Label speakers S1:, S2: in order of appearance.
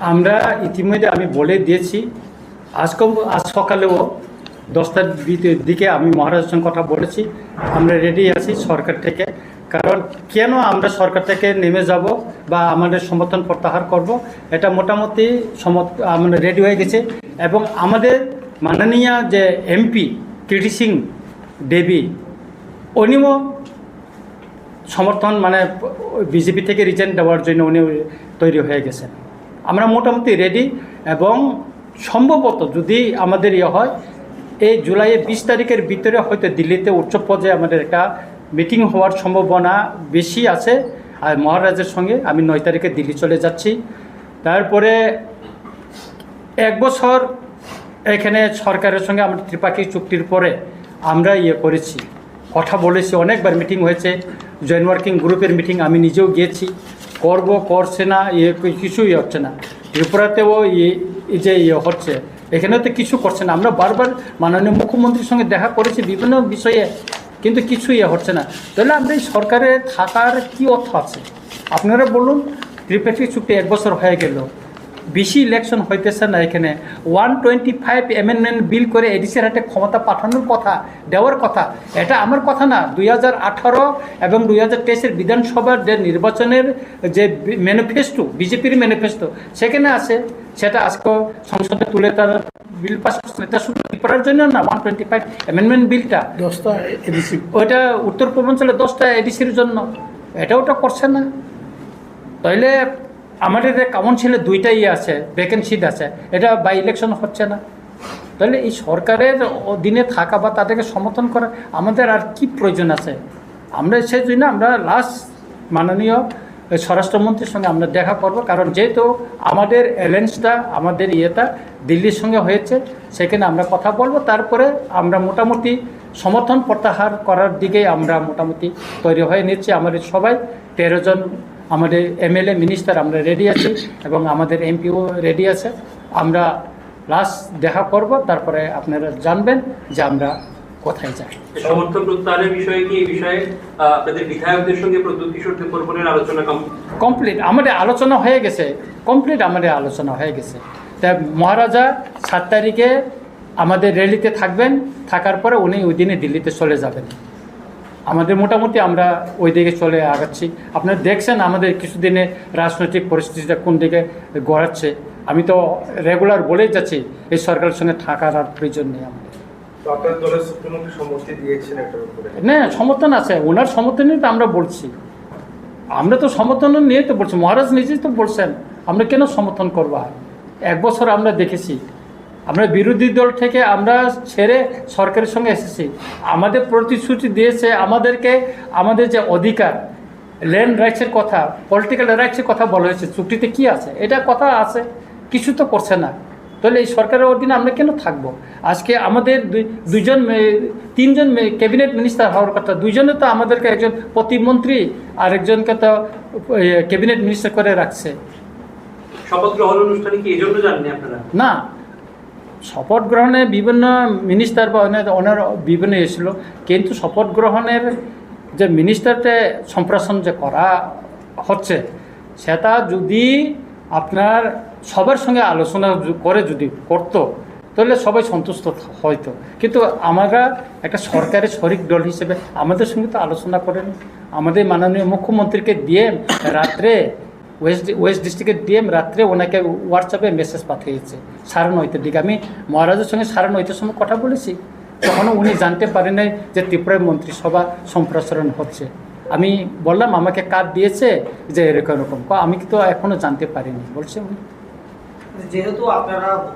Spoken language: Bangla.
S1: আমরা ইতিমধ্যে আমি বলে দিয়েছি, আজকে, আজ সকালেও দশটার দিকে আমি সঙ্গে কথা বলেছি। আমরা রেডি আছি সরকার থেকে। কারণ কেন আমরা সরকার থেকে নেমে যাব বা আমাদের সমর্থন প্রত্যাহার করব, এটা মোটামুটি আমরা রেডি হয়ে গেছে। এবং আমাদের মাননীয় যে এমপি কীর্তি সিং দেবী, উনিও সমর্থন মানে বিজেপি থেকে রিজেন্ট দেওয়ার জন্য উনি তৈরি হয়ে গেছেন। আমরা মোটামুটি রেডি এবং সম্ভবত যদি আমাদের ইয়ে হয়, এই জুলাইয়ের বিশ তারিখের ভিতরে হয়তো দিল্লিতে উচ্চ পর্যায়ে আমাদের একটা মিটিং হওয়ার সম্ভাবনা বেশি আছে। আর মহারাজের সঙ্গে আমি নয় তারিখে দিল্লি চলে যাচ্ছি। তারপরে এক বছর এখানে সরকারের সঙ্গে আমরা ত্রিপাক্ষিক চুক্তির পরে আমরা ইয়ে করেছি, কথা বলেছি, অনেকবার মিটিং হয়েছে। জয়েন্ট ওয়ার্কিং গ্রুপের মিটিং আমি নিজেও গিয়েছি। করব, করছে না ইয়ে কিছুই হচ্ছে না। ত্রিপুরাতেও এই যে ইয়ে হচ্ছে এখানে তো কিছু করছে না। আমরা বারবার মাননীয় মুখ্যমন্ত্রীর সঙ্গে দেখা করেছি বিভিন্ন বিষয়ে, কিন্তু কিছু ইয়ে হচ্ছে না। তাহলে এই সরকারে থাকার কি অর্থ আছে? আপনারা বলুন ত্রিপাক্ষিক চুক্তি এক বছর হয়ে গেল। বেশি ইলেকশন হইতেছে না এখানে। One twenty five amendment bill করে এডিসির হাতে ক্ষমতা পাঠানোর কথা দেওয়ার কথা এটা আমার কথা না। দুই হাজার আঠারো এবং দুই হাজার তেইশের বিধানসভার যে নির্বাচনের যে ম্যানিফেস্টো বিজেপির ম্যানিফেস্টো সেখানে আছে। সেটা আজকে সংসদে তুলে তার বিল পাস এটা শুধু করার জন্য না ওয়ান টোয়েন্টি ফাইভ অ্যামেন্ডমেন্ট বিলটা
S2: দশটা এডিসি।
S1: ওইটা উত্তর পূর্বাঞ্চলে দশটা এডিসির জন্য। এটা ওটা করছে না। তাইলে আমাদের কাউন্সিলে দুইটা ইয়ে আছে ভ্যাকেন্সি আছে। এটা বাই ইলেকশন হচ্ছে না। তাহলে এই সরকারের অধীনে থাকা বা তাদেরকে সমর্থন করা, আমাদের আর কি প্রয়োজন আছে? আমরা সেই জন্য আমরা লাস্ট মাননীয় স্বরাষ্ট্রমন্ত্রীর সঙ্গে আমরা দেখা করব, কারণ যেহেতু আমাদের অ্যালেন্সটা আমাদের ইয়েটা দিল্লির সঙ্গে হয়েছে, সেখানে আমরা কথা বলব। তারপরে আমরা মোটামুটি সমর্থন প্রত্যাহার করার দিকে আমরা মোটামুটি তৈরি হয়ে নিচ্ছি। আমাদের সবাই তেরো জন আমাদের এমএলএ মিনিস্টার আমরা রেডি আছি এবং আমাদের এমপিও রেডি আছে। আমরা লাস্ট দেখা করব তারপরে আপনারা জানবেন যে আমরা কোথায় যাই।
S3: সমর্থন প্রত্যাহারের বিষয়ে কি? এই বিষয়ে আপনাদের বিধায়কদের সঙ্গে প্রদ্যুৎ কিশোর দেববর্মনের আলোচনা
S1: কমপ্লিট আমাদের আলোচনা হয়ে গেছে। কমপ্লিট আমাদের আলোচনা হয়ে গেছে। তা মহারাজা সাত তারিখে আমাদের র্যালিতে থাকবেন। থাকার পরে উনি ওই দিনে দিল্লিতে চলে যাবেন। আমাদের মোটামুটি আমরা ওই দিকে চলে আগাচ্ছি। আপনারা দেখছেন আমাদের কিছুদিনে রাজনৈতিক পরিস্থিতিটা কোন দিকে গড়াচ্ছে। আমি তো রেগুলার বলেই যাচ্ছি এই সরকারের সঙ্গে থাকার আর প্রয়োজন নেই আমাদের। না সমর্থন আছে ওনার সমর্থনই তো আমরা বলছি। আমরা তো সমর্থন নিয়ে তো বলছি মহারাজ নিজেই তো বলছেন আমরা কেন সমর্থন করব? এক বছর আমরা দেখেছি আমরা বিরোধী দল থেকে আমরা ছেড়ে সরকারের সঙ্গে এসেছি। আমাদের প্রতিশ্রুতি দিয়েছে আমাদেরকে আমাদের যে অধিকার ল্যান্ড রাইটসের কথা পলিটিক্যাল রাইটসের কথা বলা হয়েছে চুক্তিতে কি আছে? এটা কথা আছে কিছু তো করছে না। তাহলে এই সরকারের অধীনে আমরা কেন থাকব? আজকে আমাদের দুই- দুইজন তিনজন ক্যাবিনেট মিনিস্টার হওয়ার কথা দুইজনে তো আমাদেরকে একজন প্রতিমন্ত্রী আর একজনকে তো ক্যাবিনেট মিনিস্টার করে রাখছে।
S3: শপথ গ্রহণ অনুষ্ঠানে কি এই জন্য জাননি আপনারা?
S1: না শপথ গ্রহণে বিভিন্ন মিনিস্টার বা ওনার বিভিন্ন এসেছিল। কিন্তু শপথ গ্রহণের যে মিনিস্টারতে সম্প্রসারণ যে করা হচ্ছে, সেটা যদি আপনার সবার সঙ্গে আলোচনা করে যদি করতো, তাহলে সবাই সন্তুষ্ট হয়তো। কিন্তু আমরা একটা সরকারের শরিক দল হিসেবে আমাদের সঙ্গে তো আলোচনা করেন। আমাদের মাননীয় মুখ্যমন্ত্রীকে দিয়ে রাত্রে ওয়েস্ট ওয়েস্ট ডিস্ট্রিক্টের ডিএম রাত্রে ওনাকে হোয়াটসঅ্যাপে মেসেজ পাঠিয়েছে। সাড়ে নয়টার দিকে। আমি মহারাজের সঙ্গে সাড়ে নয়টার সময় কথা বলেছি। তখনও উনি জানতে পারেন নাই যে ত্রিপুরায় মন্ত্রিসভা সম্প্রসারণ হচ্ছে। আমি বললাম, আমাকে কার্ড দিয়েছে যে এরকম এরকম। আমি তো এখনও জানতে পারিনি। বলছে উনি।
S4: যেহেতু আপনারা